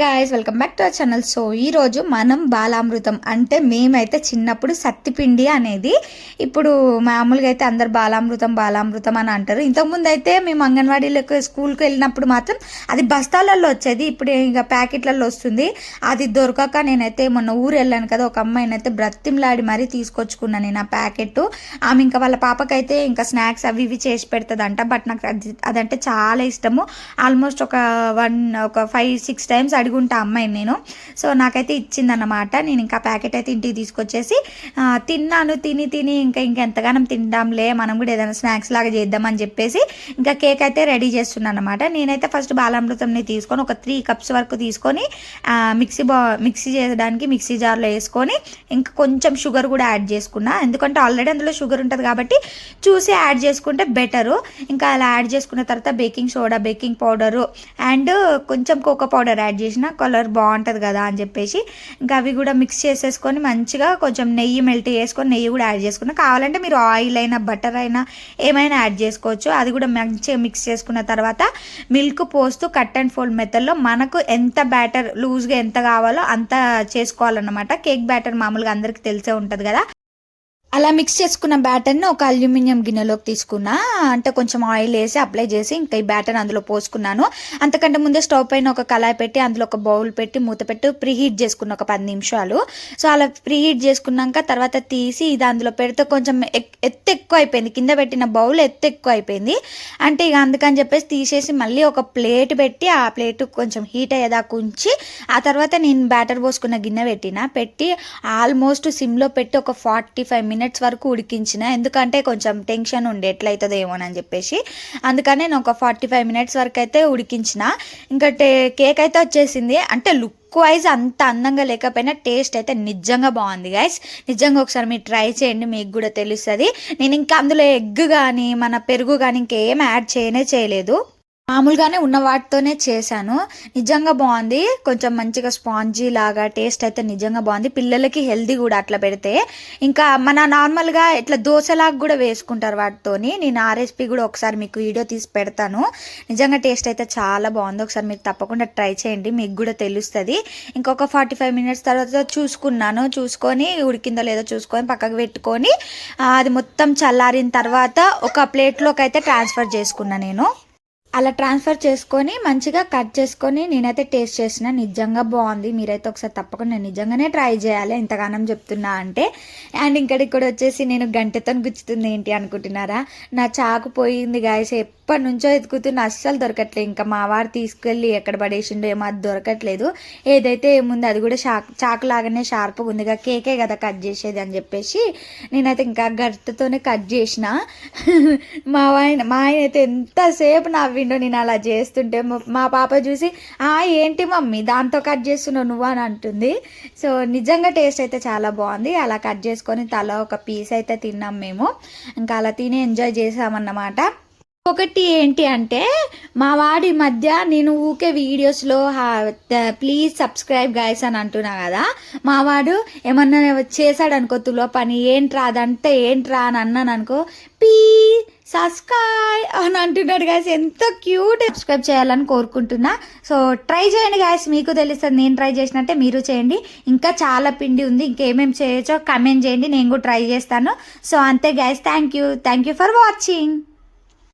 Guys welcome back to our channel so ఈరోజు మనం బాలామృతం అంటే మేమైతే చిన్నప్పుడు సత్తిపిండి అనేది ఇప్పుడు మామూలుగా అయితే అందరు బాలామృతం బాలామృతం అని అంటారు. ఇంతకుముందు అయితే మేము అంగన్వాడీలకు స్కూల్కి వెళ్ళినప్పుడు మాత్రం అది బస్తాలలో వచ్చేది. ఇప్పుడు ఇంకా ప్యాకెట్లలో వస్తుంది. అది దొరకక నేనైతే మొన్న ఊరు వెళ్ళాను కదా ఒక అమ్మాయిని అయితే బ్రతిమలాడి మరీ తీసుకొచ్చుకున్నాను నేను ఆ ప్యాకెట్ ఆమె ఇంకా వాళ్ళ పాపకైతే ఇంకా స్నాక్స్ అవి ఇవి చేసి పెడుతుందంట. బట్ నాకు అది అదంటే చాలా ఇష్టము. ఆల్మోస్ట్ ఒక వన్ ఒక ఫైవ్ సిక్స్ టైమ్స్ అడుగుంటా అమ్మాయిని నేను. సో నాకైతే ఇచ్చిందన్నమాట. నేను ఇంకా ప్యాకెట్ అయితే ఇంటికి తీసుకొచ్చేసి తిన్నాను తిని తిని ఇంకా ఇంకెంతగానం తిందాంలే మనం కూడా ఏదైనా స్నాక్స్ లాగా చేద్దామని చెప్పేసి ఇంకా కేక్ అయితే రెడీ చేస్తున్నాను అనమాట నేనైతే ఫస్ట్ బాలామృతంని తీసుకొని ఒక త్రీ కప్స్ వరకు తీసుకొని మిక్సీ బా మిక్సీ చేయడానికి మిక్సీ జార్లో వేసుకొని ఇంకా కొంచెం షుగర్ కూడా యాడ్ చేసుకున్నా. ఎందుకంటే ఆల్రెడీ అందులో షుగర్ ఉంటుంది కాబట్టి చూసి యాడ్ చేసుకుంటే బెటరు. ఇంకా అలా యాడ్ చేసుకున్న తర్వాత baking soda baking powder and కొంచెం కోకో పౌడర్ యాడ్ చేసిన కలర్ బాగుంటుంది కదా అని చెప్పేసి ఇంకా అవి కూడా మిక్స్ చేసేసుకొని మంచిగా కొంచెం నెయ్యి మెల్ట్ చేసుకొని నెయ్యి కూడా యాడ్ చేసుకున్నా. కావాలంటే మీరు ఆయిల్ అయినా బటర్ అయినా ఏమైనా యాడ్ చేసుకోవచ్చు. అది కూడా మంచిగా మిక్స్ చేసుకున్న తర్వాత మిల్క్ పోస్తూ కట్ అండ్ ఫోల్డ్ మెథడ్లో మనకు ఎంత బ్యాటర్ లూజ్గా ఎంత కావాలో అంత చేసుకోవాలన్నమాట. కేక్ బ్యాటర్ మామూలుగా అందరికీ తెలిసే ఉంటుంది కదా. అలా మిక్స్ చేసుకున్న బ్యాటర్ని ఒక అల్యూమినియం గిన్నెలోకి తీసుకున్నా అంటే కొంచెం ఆయిల్ వేసి అప్లై చేసి ఇంకా ఈ బ్యాటర్ అందులో పోసుకున్నాను. అంతకంటే ముందే స్టవ్ పైన ఒక కళాయి పెట్టి అందులో ఒక బౌల్ పెట్టి మూత పెట్టి ప్రీహీట్ చేసుకున్న ఒక పది నిమిషాలు. సో అలా ప్రీహీట్ చేసుకున్నాక తర్వాత తీసి ఇది అందులో పెడితే కొంచెం ఎక్- ఎత్తు ఎక్కువ అయిపోయింది కింద పెట్టిన బౌల్ ఎత్తు ఎక్కువ అయిపోయింది అంటే ఇక అందుకని చెప్పేసి తీసేసి మళ్ళీ ఒక ప్లేట్ పెట్టి ఆ ప్లేట్ కొంచెం హీట్ అయ్యేదాకా ఉంచి ఆ తర్వాత నేను బ్యాటర్ పోసుకున్న గిన్నె పెట్టిన పెట్టి ఆల్మోస్ట్ సిమ్లో పెట్టి ఒక ఫార్టీ ఫైవ్ మినిట్స్ మినిట్స్ వరకు ఉడికించిన ఎందుకంటే కొంచెం టెన్షన్ ఉండే ఎట్లయితుందో ఏమోనని చెప్పేసి అందుకని నేను ఒక ఫార్టీ ఫైవ్ మినిట్స్ వరకు అయితే ఉడికించిన. ఇంకా టే కేక్ అయితే వచ్చేసింది. అంటే లుక్ వైజ్ అంత అందంగా లేకపోయినా టేస్ట్ అయితే నిజంగా బాగుంది గైస్ నిజంగా ఒకసారి మీరు ట్రై చేయండి మీకు కూడా తెలుస్తుంది. నేను ఇంకా అందులో ఎగ్ కానీ మన పెరుగు కానీ ఇంకేం యాడ్ చేయనే చేయలేదు. మామూలుగానే ఉన్న వాటితోనే చేశాను. నిజంగా బాగుంది. కొంచెం మంచిగా స్పాంజీ లాగా టేస్ట్ అయితే నిజంగా బాగుంది. పిల్లలకి హెల్దీ కూడా అట్లా పెడితే. ఇంకా మన నార్మల్గా ఇట్లా దోశలాగా కూడా వేసుకుంటారు వాటితోని. నేను ఆ రెసిపీ కూడా ఒకసారి మీకు వీడియో తీసి పెడతాను. నిజంగా టేస్ట్ అయితే చాలా బాగుంది. ఒకసారి మీరు తప్పకుండా ట్రై చేయండి. మీకు కూడా తెలుస్తుంది. ఇంకొక ఫార్టీ ఫైవ్ మినిట్స్ తర్వాత చూసుకున్నాను. చూసుకొని ఉడికిందో లేదో చూసుకొని పక్కకు పెట్టుకొని అది మొత్తం చల్లారిన తర్వాత ఒక ప్లేట్లోకి అయితే ట్రాన్స్ఫర్ చేసుకున్నాను నేను. అలా ట్రాన్స్ఫర్ చేసుకొని మంచిగా కట్ చేసుకొని నేనైతే టేస్ట్ చేసిన. నిజంగా బాగుంది. మీరైతే ఒకసారి తప్పకుండా నిజంగానే ట్రై చేయాలి. ఇంతగానం చెప్తున్నా అంటే. అండ్ ఇక్కడ ఇక్కడ వచ్చేసి నేను గంటతో గుచ్చుతుంది ఏంటి అనుకుంటున్నారా? నా చాకు పోయింది గాయస్. ఎప్పటి నుంచో ఎతుకుతున్న అస్సలు దొరకట్లేదు ఇంకా మా వారు తీసుకెళ్ళి ఎక్కడ పడేసిండో ఏమో అది దొరకట్లేదు. ఏదైతే ఏముంది అది కూడా షాక్ చాకు లాగానే షార్ప్గా ఉందిగా కేకే కదా కట్ చేసేది అని చెప్పేసి నేనైతే ఇంకా గరిటతోనే కట్ చేసిన. మా ఆయన మా ఆయన అయితే ఎంతసేపు నవ్విండో నేను అలా చేస్తుంటే మా- పాప చూసి ఆ ఏంటి మమ్మీ దాంతో కట్ చేస్తున్నావు నువ్వు? అని అంటుంది. సో నిజంగా టేస్ట్ అయితే చాలా బాగుంది. అలా కట్ చేసుకొని తల ఒక పీస్ అయితే తిన్నాం మేము. ఇంకా అలా తిని ఎంజాయ్ చేసామన్నమాట. ఒకటి ఏంటి అంటే మా వాడి మధ్య నేను ఊకే వీడియోస్లో ప్లీజ్ సబ్స్క్రైబ్ గాయస్ అని అంటున్నా కదా. మా వాడు ఏమన్నా చేశాడనుకో తులో పని ఏంట్రా అదంతా ఏంట్రా అని అన్నాను అనుకో పీ సబ్స్క్రైబ్ అని అంటున్నాడు గాయస్ ఎంత క్యూట్ సబ్స్క్రైబ్ చేయాలని కోరుకుంటున్నా. సో ట్రై చేయండి గాయస్ మీకు తెలుస్తుంది నేను ట్రై చేసినట్టే మీరు చేయండి. ఇంకా చాలా పిండి ఉంది ఇంకేమేమి చేయొచ్చో కమెంట్ చేయండి. నేను కూడా ట్రై చేస్తాను. సో అంతే guys thank you thank you for watching